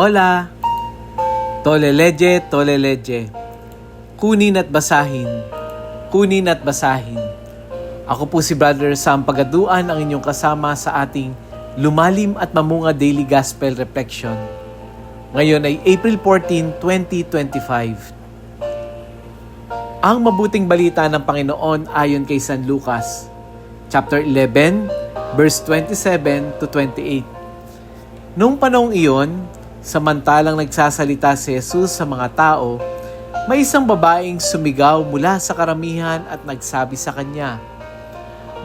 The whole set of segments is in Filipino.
Hola! Toleleje, toleleje. Kunin at basahin. Kunin at basahin. Ako po si Brother Sam Pagaduan, ang inyong kasama sa ating Lumalim at Mamunga Daily Gospel Reflection. Ngayon ay April 14, 2025. Ang mabuting balita ng Panginoon ayon kay San Lucas, chapter 11, verse 27 to 28. Noong panahong iyon, samantalang nagsasalita si Jesus sa mga tao, may isang babaeng sumigaw mula sa karamihan at nagsabi sa kanya,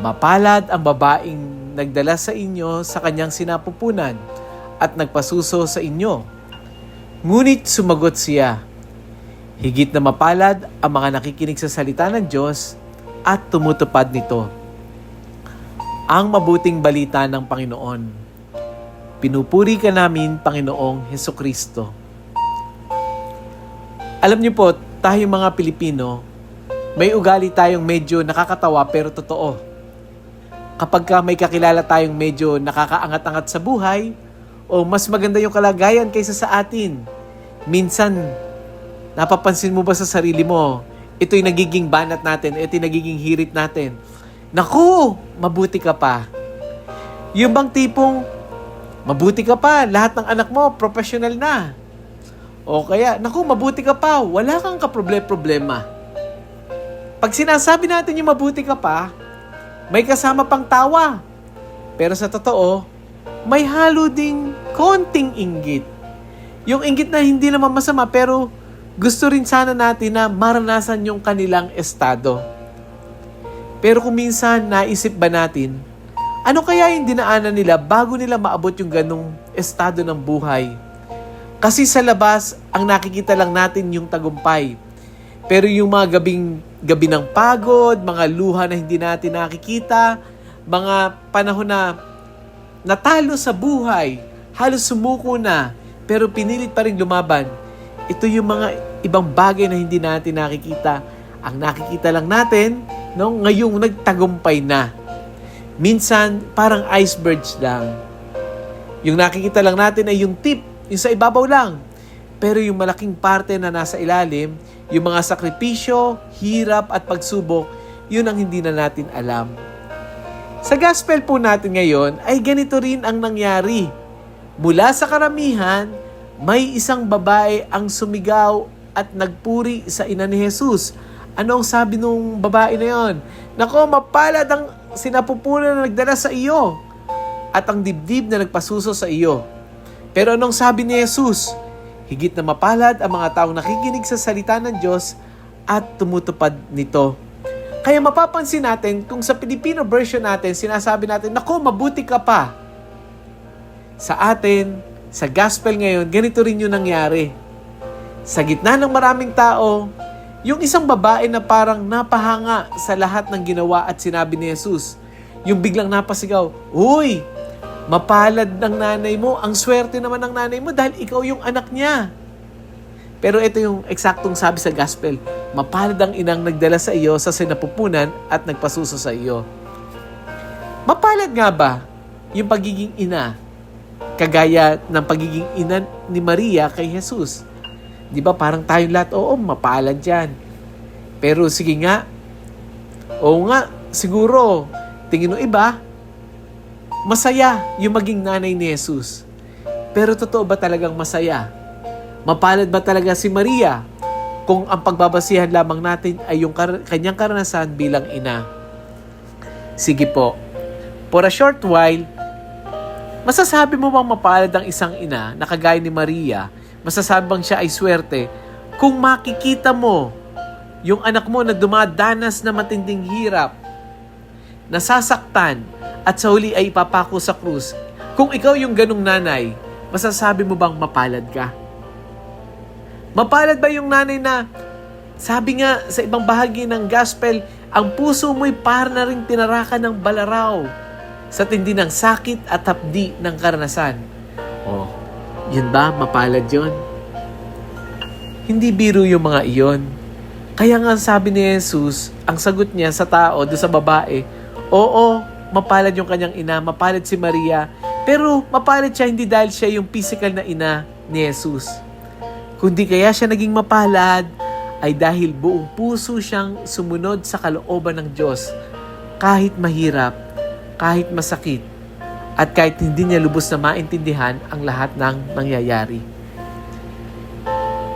Mapalad ang babaeng nagdala sa inyo sa kanyang sinapupunan at nagpasuso sa inyo. Ngunit sumagot siya, Higit na mapalad ang mga nakikinig sa salita ng Diyos at tumutupad nito. Ang mabuting balita ng Panginoon. Pinupuri ka namin, Panginoong Heso Kristo. Alam niyo po, tayong mga Pilipino, may ugali tayong medyo nakakatawa pero totoo. Kapag ka may kakilala tayong medyo nakakaangat-angat sa buhay, o mas maganda yung kalagayan kaysa sa atin, minsan, napapansin mo ba sa sarili mo, ito'y nagiging banat natin, ito'y nagiging hirit natin. Naku, mabuti ka pa. Yung bang tipong, mabuti ka pa, lahat ng anak mo, professional na. O kaya, naku, mabuti ka pa, wala kang kaproblema-problema. Pag sinasabi natin yung mabuti ka pa, may kasama pang tawa. Pero sa totoo, may halo ding konting inggit. Yung inggit na hindi naman masama pero gusto rin sana natin na maranasan yung kanilang estado. Pero kung minsan naisip ba natin, ano kaya yung dinaanan nila bago nila maabot yung ganong estado ng buhay? Kasi sa labas, ang nakikita lang natin yung tagumpay. Pero yung mga gabing gabi ng pagod, mga luha na hindi natin nakikita, mga panahon na natalo sa buhay, halos sumuko na, pero pinilit pa rin lumaban. Ito yung mga ibang bagay na hindi natin nakikita. Ang nakikita lang natin, no, ngayong nagtagumpay na. Minsan, parang icebergs lang. Yung nakikita lang natin ay yung tip, yung sa ibabaw lang. Pero yung malaking parte na nasa ilalim, yung mga sakripisyo, hirap at pagsubok, yun ang hindi na natin alam. Sa gospel po natin ngayon ay ganito rin ang nangyari. Mula sa karamihan, may isang babae ang sumigaw at nagpuri sa ina ni Jesus. Ano ang sabi nung babae na yon? Nako, mapalad ang sinapupunan na nagdala sa iyo at ang dibdib na nagpasuso sa iyo. Pero anong sabi ni Jesus? Higit na mapalad ang mga taong nakikinig sa salita ng Diyos at tumutupad nito. Kaya mapapansin natin kung sa Filipino version natin, sinasabi natin, Nako, mabuti ka pa. Sa atin, sa gospel ngayon, ganito rin yung nangyari. Sa gitna ng maraming tao, yung isang babae na parang napahanga sa lahat ng ginawa at sinabi ni Jesus, yung biglang napasigaw, Uy, mapalad ng nanay mo, ang swerte naman ng nanay mo dahil ikaw yung anak niya. Pero ito yung eksaktong sabi sa gospel, mapalad ang inang nagdala sa iyo sa sinapupunan at nagpasuso sa iyo. Mapalad nga ba yung pagiging ina kagaya ng pagiging ina ni Maria kay Jesus? Di ba parang tayong lahat, oo, mapalad yan. Pero sige nga, oo nga, siguro, tingin ng iba, masaya yung maging nanay ni Jesus. Pero totoo ba talagang masaya? Mapalad ba talaga si Maria kung ang pagbabasihan lamang natin ay yung kar- kanyang karanasan bilang ina? Sige po. For a short while, masasabi mo bang mapalad ang isang ina na kagaya ni Maria? Masasabi bang siya ay swerte kung makikita mo yung anak mo na dumadanas na matinding hirap, nasasaktan, at sa huli ay ipapako sa krus. Kung ikaw yung ganong nanay, masasabi mo bang mapalad ka? Mapalad ba yung nanay na sabi nga sa ibang bahagi ng gospel, ang puso mo'y para na rin tinarakan ng balaraw sa tindi ng sakit at hapdi ng karanasan. Oh, yun ba? Mapalad yun? Hindi biro yung mga iyon. Kaya nga sabi ni Jesus, ang sagot niya sa tao, do sa babae, oo, mapalad yung kanyang ina, mapalad si Maria, pero mapalad siya hindi dahil siya yung physical na ina, ni Jesus. Kundi kaya siya naging mapalad ay dahil buong puso siyang sumunod sa kalooban ng Diyos kahit mahirap, kahit masakit, at kahit hindi niya lubos na maintindihan ang lahat ng nangyayari.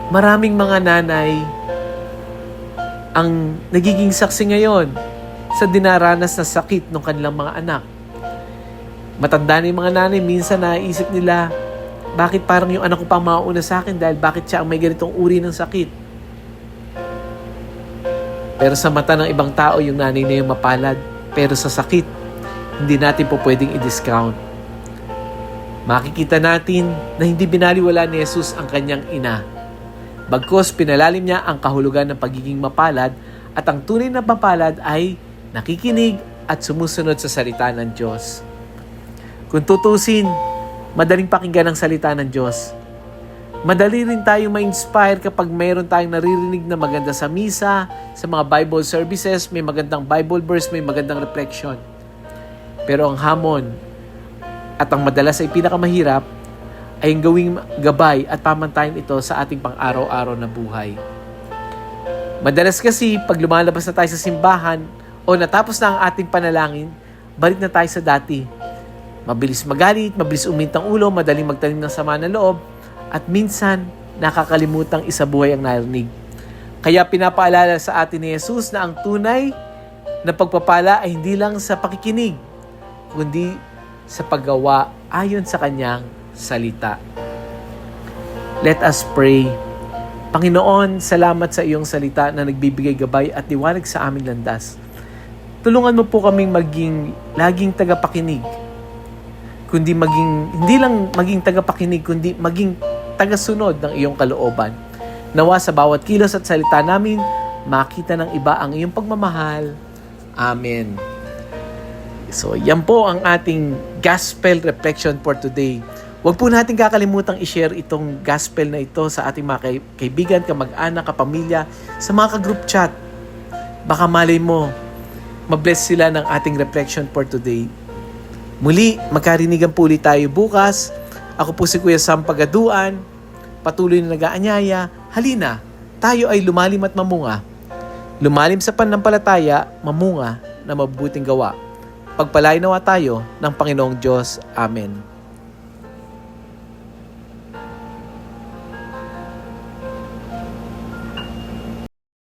Maraming mga nanay ang nagiging saksi ngayon sa dinaranas na sakit ng kanilang mga anak. Matanda na yung mga nanay, minsan naisip nila, bakit parang yung anak ko pa mauna sa akin dahil bakit siya ang may ganitong uri ng sakit? Pero sa mata ng ibang tao, yung nanay na yung mapalad. Pero sa sakit, hindi natin po pwedeng i-discount. Makikita natin na hindi binaliwala ni Jesus ang kanyang ina. Bagkos pinalalim niya ang kahulugan ng pagiging mapalad at ang tunay na mapalad ay nakikinig at sumusunod sa salita ng Diyos. Kung tutusin, madaling pakinggan ang salita ng Diyos. Madali rin tayong ma-inspire kapag mayroon tayong naririnig na maganda sa misa, sa mga Bible services, may magandang Bible verse, may magandang reflection. Pero ang hamon at ang madalas ay pinakamahirap ay ang gawing gabay at pamantayan ito sa ating pang-araw-araw na buhay. Madalas kasi pag lumalabas na tayo sa simbahan o natapos na ang ating panalangin, balik na tayo sa dati. Mabilis magalit, mabilis umintang ulo, madaling magtanim ng sama na loob, at minsan nakakalimutang isabuhay ang narinig. Kaya pinapaalala sa atin ni Jesus na ang tunay na pagpapala ay hindi lang sa pakikinig, kundi sa paggawa ayon sa kanyang salita. Let us pray. Panginoon, salamat sa iyong salita na nagbibigay gabay at liwanag sa aming landas. Tulungan mo po kaming maging laging tagapakinig. Kundi maging, hindi lang maging tagapakinig, kundi maging tagasunod ng iyong kalooban. Nawa sa bawat kilos at salita namin, makita ng iba ang iyong pagmamahal. Amen. So, yan po ang ating gospel reflection for today. Huwag po natin kakalimutang i-share itong gospel na ito sa ating mga kay- kaibigan, kamag-anak, kapamilya, sa mga ka-group chat. Baka malay mo, mabless sila ng ating reflection for today. Muli, magkarinigan po ulit tayo bukas. Ako po si Kuya Sam Pagaduan. Patuloy na nag-aanyaya. Halina, tayo ay lumalim at mamunga. Lumalim sa pananampalataya, mamunga na mabubuting gawa. Pagpalain nawa tayo ng Panginoong Diyos. Amen.